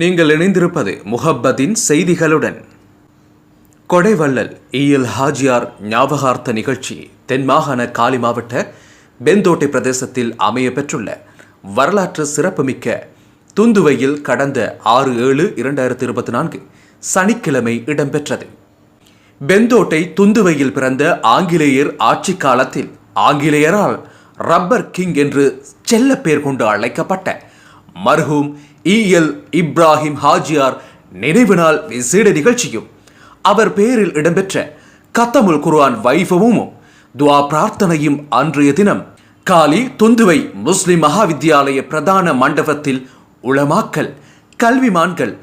நீங்கள் இணைந்திருப்பது முஹப்பத்தின் செய்திகளுடன். கொடைவள்ளல் இயல் ஹாஜியார் ஞாபகார்த்த நிகழ்ச்சி தென்மாகாண காலி மாவட்ட பெந்தோட்டை பிரதேசத்தில் அமைய பெற்றுள்ள வரலாற்று சிறப்புமிக்க துந்துவையில் கடந்த ஆறு ஏழு இரண்டாயிரத்தி இருபத்தி நான்கு சனிக்கிழமை இடம்பெற்றது. பெந்தோட்டை துந்துவையில் பிறந்த ஆங்கிலேயர் ஆட்சி காலத்தில் ஆங்கிலேயரால் ரப்பர் கிங் என்று செல்ல பேர் கொண்டு அழைக்கப்பட்ட மர்ஹூம் இஎல் இப்ராஹிம் ஹாஜியார் நினைவு நாள் விசேட நிகழ்ச்சியும் அவர் பெயரில் இடம்பெற்ற கத்தமுல் குர்ஆன் வைபவமும் துவா பிரார்த்தனையும் அன்றைய தினம் காலி துந்துவை முஸ்லிம் மகாவித்யாலய பிரதான மண்டபத்தில் உளமாக்கல் கல்விமான்கள்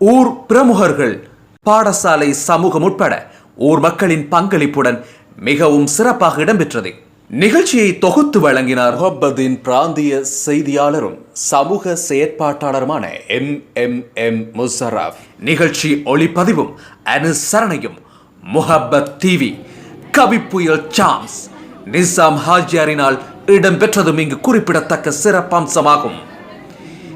ஊர் பிரமுகர்கள் பாடசாலை சமூகம் உட்பட ஊர் மக்களின் பங்களிப்புடன் மிகவும் சிறப்பாக இடம்பெற்றது. நிகழ்ச்சியை தொகுத்து வழங்கினார் ஹொப்பதின் பிராந்திய செய்தியாளரும் சமூக செயற்பாட்டாளருமான எம். எம். எம். முசரப் நிகழ்ச்சி ஒளிப்பதிவும் அனுசரணையும் முஹப்பத் டிவி கவி புயல் சாம்ஸ் நிசாம் ஹாஜியாரினால் இடம்பெற்றதும் இங்கு குறிப்பிடத்தக்க சிறப்பம்சமாகும்.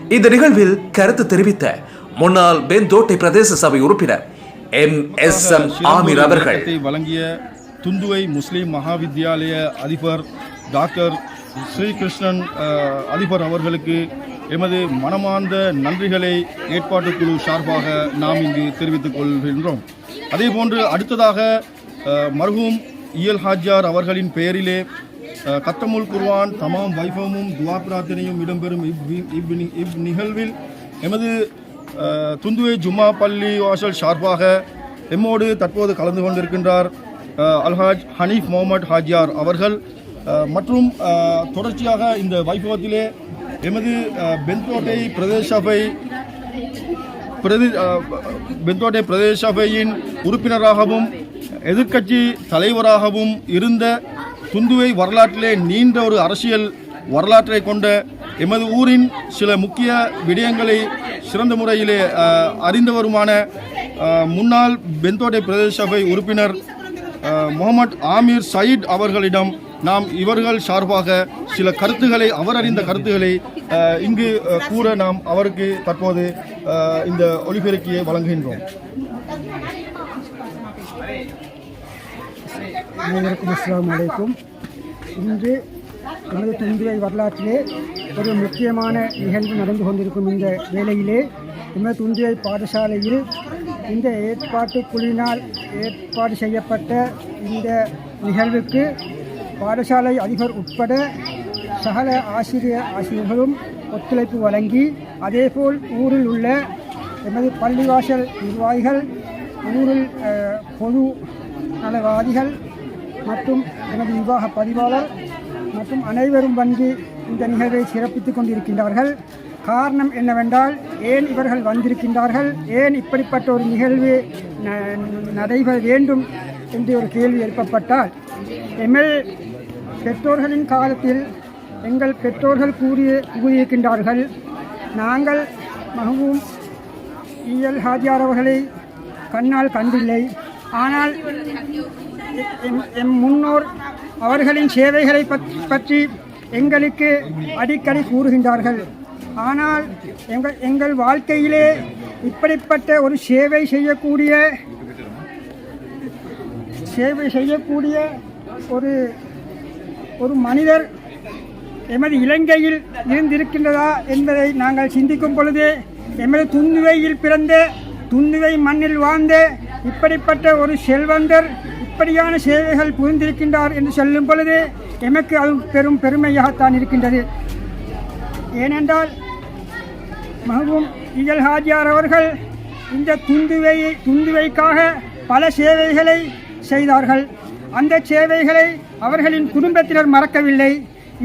இந்த நிகழ்வில் கருத்து தெரிவித்த முன்னாள் பெந்தோட்டை பிரதேச சபை உறுப்பினர் எம். எஸ். எம். ஆமீர் அவர்கள் வழங்கிய துந்துவை முஸ்லீம் மகாவித்யாலய அதிபர் டாக்டர் ஸ்ரீகிருஷ்ணன் அதிபர் அவர்களுக்கு எமது மனமார்ந்த நன்றிகளை ஏற்பாட்டுக்குழு சார்பாக நாம் இங்கு தெரிவித்துக் கொள்கின்றோம். அதேபோன்று அடுத்ததாக மருகும் மர்ஹூம் இயல் ஹாஜியார் அவர்களின் பெயரிலே கத்தமுல் குர்வான் தமாம் வைபவமும் துவா பிரார்த்தனையும் இடம்பெறும் இவ் இவ் இவ் நிகழ்வில் எமது துந்துவை ஜும்மா பள்ளி வாசல் சார்பாக எம்மோடு தற்போது கலந்து கொண்டிருக்கின்றார் அல்ஹாஜ் ஹனீஃப் முகமது ஹாஜியார் அவர்கள் மற்றும் தொடர்ச்சியாக இந்த வைபவத்திலே எமது பென்தோட்டை பிரதேச சபை பிரதி பென்தோட்டை பிரதேச சபையின் உறுப்பினராகவும் எதிர்க்கட்சி தலைவராகவும் இருந்த துந்துவை வரலாற்றிலே நீண்ட ஒரு அரசியல் வரலாற்றை கொண்ட எமது ஊரின் சில முக்கிய விடயங்களை சிறந்த முறையிலே அறிந்தவருமான முன்னாள் பென்தோட்டை பிரதேச சபை உறுப்பினர் முகமது ஆமீர் சயீத் அவர்களிடம் நாம் இவர்கள் சார்பாக சில கருத்துக்களை அவர் அறிந்த கருத்துக்களை இங்கு கூற நாம் அவருக்கு தற்போது இந்த ஒலிபெருக்கியை வழங்குகின்றோம். அனைவருக்கும் அஸ்லாம் அலைக்கும் இன்று எனது துந்துவை வரலாற்றிலே ஒரு முக்கியமான நிகழ்வு நடந்து கொண்டிருக்கும் இந்த வேளையிலே எமது துந்துவை பாடசாலையில் இந்த ஏற்பாட்டு குழுவினால் ஏற்பாடு செய்யப்பட்ட இந்த நிகழ்வுக்கு பாடசாலை அதிபர் உட்பட சகல ஆசிரியர் ஆசிரியர்களும் ஒத்துழைப்பு வழங்கி அதேபோல் ஊரில் உள்ள எமது பள்ளிவாசல் நிர்வாகிகள் ஊரில் பொது நலவாதிகள் மற்றும் எனது நிர்வாக பதிவாளர் மற்றும் அனைவரும் வந்து இந்த நிகழ்வை சிறப்பித்துக் கொண்டிருக்கின்றார்கள். காரணம் என்னவென்றால் ஏன் இவர்கள் வந்திருக்கின்றார்கள்? ஏன் இப்படிப்பட்ட ஒரு நிகழ்வு ந- நடைபெற வேண்டும் என்று ஒரு கேள்வி எழுப்பப்பட்டால் எம்எல் பெற்றோர்களின் காலத்தில் எங்கள் பெற்றோர்கள் கூறிய கூறியிருக்கின்றார்கள் நாங்கள் மகவும் இஎல் ஹாஜியார் அவர்களை கண்ணால் கண்டில்லை. ஆனால் எம் எம் முன்னோர் அவர்களின் சேவைகளை பற்றி எங்களுக்கு அடிக்கடி கூறுகின்றார்கள். ஆனால் எங்கள் எங்கள் வாழ்க்கையிலே இப்படிப்பட்ட ஒரு சேவை செய்யக்கூடிய சேவை செய்யக்கூடிய ஒரு ஒரு மனிதர் எமது இலங்கையில் இருந்திருக்கின்றதா என்பதை நாங்கள் சிந்திக்கும் பொழுது எமது துந்துவையில் பிறந்த துந்துவை மண்ணில் வாழ்ந்த இப்படிப்பட்ட ஒரு செல்வந்தர் இப்படியான சேவைகள் புரிந்திருக்கின்றார் என்று சொல்லும் பொழுது எமக்கு அது பெரும் பெருமையாகத்தான் இருக்கின்றது. ஏனென்றால் மஹபூம் இஜல் ஹாஜியார் அவர்கள் இந்த துந்துவையை துந்துவைக்காக பல சேவைகளை செய்தார்கள். அந்த சேவைகளை அவர்களின் குடும்பத்தினர் மறக்கவில்லை.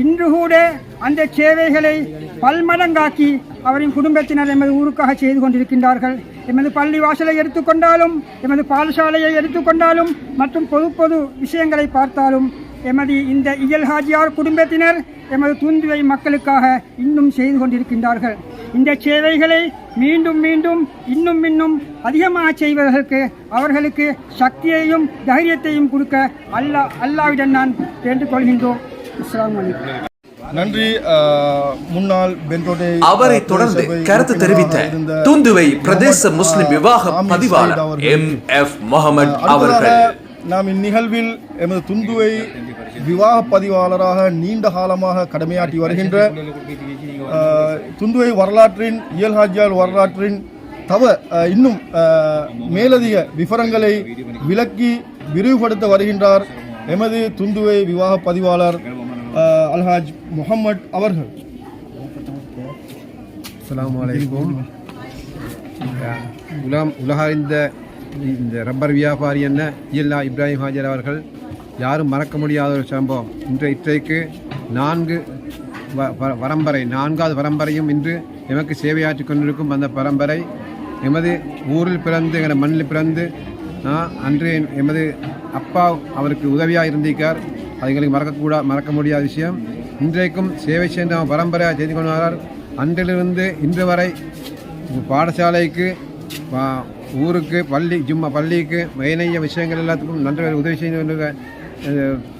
இன்று கூட அந்த சேவைகளை பல்மடங்காக்கி அவரின் குடும்பத்தினர் எமது ஊருக்காக செய்து கொண்டிருக்கின்றார்கள். எமது பள்ளி வாசலை எடுத்துக்கொண்டாலும் எமது பாடசாலையை எடுத்துக்கொண்டாலும் மற்றும் பொது பொது விஷயங்களை பார்த்தாலும் எமது இந்த இயல் ஹாஜியார் குடும்பத்தினர் எமது துந்துவை மக்களுக்காக இன்னும் செய்து கொண்டிருக்கின்றார்கள். இந்த சேவைகளை மீண்டும் மீண்டும் இன்னும் இன்னும் அதிகமாக செய்வதற்கு அவர்களுக்கு சக்தியையும் தைரியத்தையும் கொடுக்க அல்லாஹ் அல்லாவிடம் நான் வேண்டுகொள்கின்றோம். அஸ்ஸலாமு அலைக்கும். நன்றி முன்னாள் பென்டோட்டை அவரை தொடர்ந்து கருத்து தெரிவித்த துந்துவை பிரதேச முஸ்லிம் விவாக பதிவாளர். எம். எஃப். முகமது அவர்கள். நாம் இந்நிகழ்வில் எமது துந்துவை விவாக பதிவாளராக நீண்ட காலமாக கடமையாற்றி வருகின்ற துந்துவை வரலாற்றின் இயல்ஹாஜியால் வரலாற்றின் தவ இன்னும் மேலதிக விவரங்களை விளக்கி விரிவுபடுத்த வருகின்றார் எமது துந்துவை விவாக பதிவாளர் அல்ஹாஜ் முகமது அவர்கள். அஸ்ஸலாமு அலைக்கும். உலகம் உலகறிந்த இந்த ரப்பர் வியாபாரி என்ன? இயல்லா இப்ராஹிம் ஹாஜர் அவர்கள். யாரும் மறக்க முடியாத ஒரு சம்பவம். இன்று இன்றைக்கு நான்கு வ- நான்காவது பரம்பரையும் இன்று எமக்கு சேவையாற்றிக் கொண்டிருக்கும் அந்த பரம்பரை எமது ஊரில் பிறந்து எங்கள் மண்ணில் பிறந்து அன்று என்- எமது அப்பா அவருக்கு உதவியாக இருந்திருக்கார். அது எங்களுக்கு மறக்கக்கூடா மறக்க முடியாத விஷயம். இன்றைக்கும் சேவை செய்த பரம்பரையாக செய்து கொண்டு வரார் அன்றிலிருந்து இன்று வரை பாடசாலைக்கு ஊருக்கு பள்ளி ஜும்மா பள்ளிக்கு மெயினைய விஷயங்கள் எல்லாத்துக்கும் நன்றி உதவி செய்து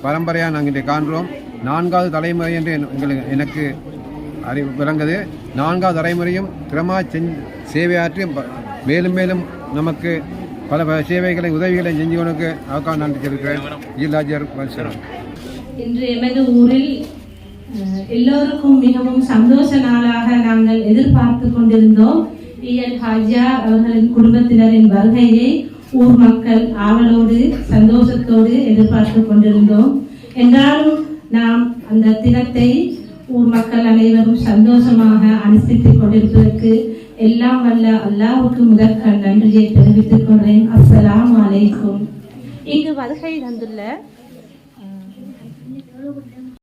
பரம்பரையாக நாங்கள் இன்றை காண்கிறோம். நான்காவது தலைமுறை என்று எங்களுக்கு எனக்கு அறி விளங்குது. நான்காவது தலைமுறையும் திறமா செஞ் சேவையாற்றி மேலும் மேலும் நமக்கு பல பல சேவைகளை உதவிகளை செஞ்சவனுக்கு அவக்காக நன்றி தெரிவிக்கிறேன் ஈலாஜர் வல்சரம் இன்று எமது ஊரில் எல்லோருக்கும் மிகவும் சந்தோஷ நாளாக நாங்கள் எதிர்பார்த்து கொண்டிருந்தோம். பிஎல் ஹாஜியா அவர்களின் குடும்பத்தினரின் வருகையை ஊர் மக்கள் ஆவலோடு சந்தோஷத்தோடு எதிர்பார்த்து கொண்டிருந்தோம். என்றாலும் நாம் அந்த தினத்தை ஊர் மக்கள் அனைவரும் சந்தோஷமாக அனுசரித்துக் கொண்டிருப்பதற்கு எல்லாம் வல்ல அல்லாவுக்கு முதற்க நன்றியை தெரிவித்துக் கொள்கிறேன். அஸ்லாம் அலைக்கும். இங்கு வருகை தந்துள்ள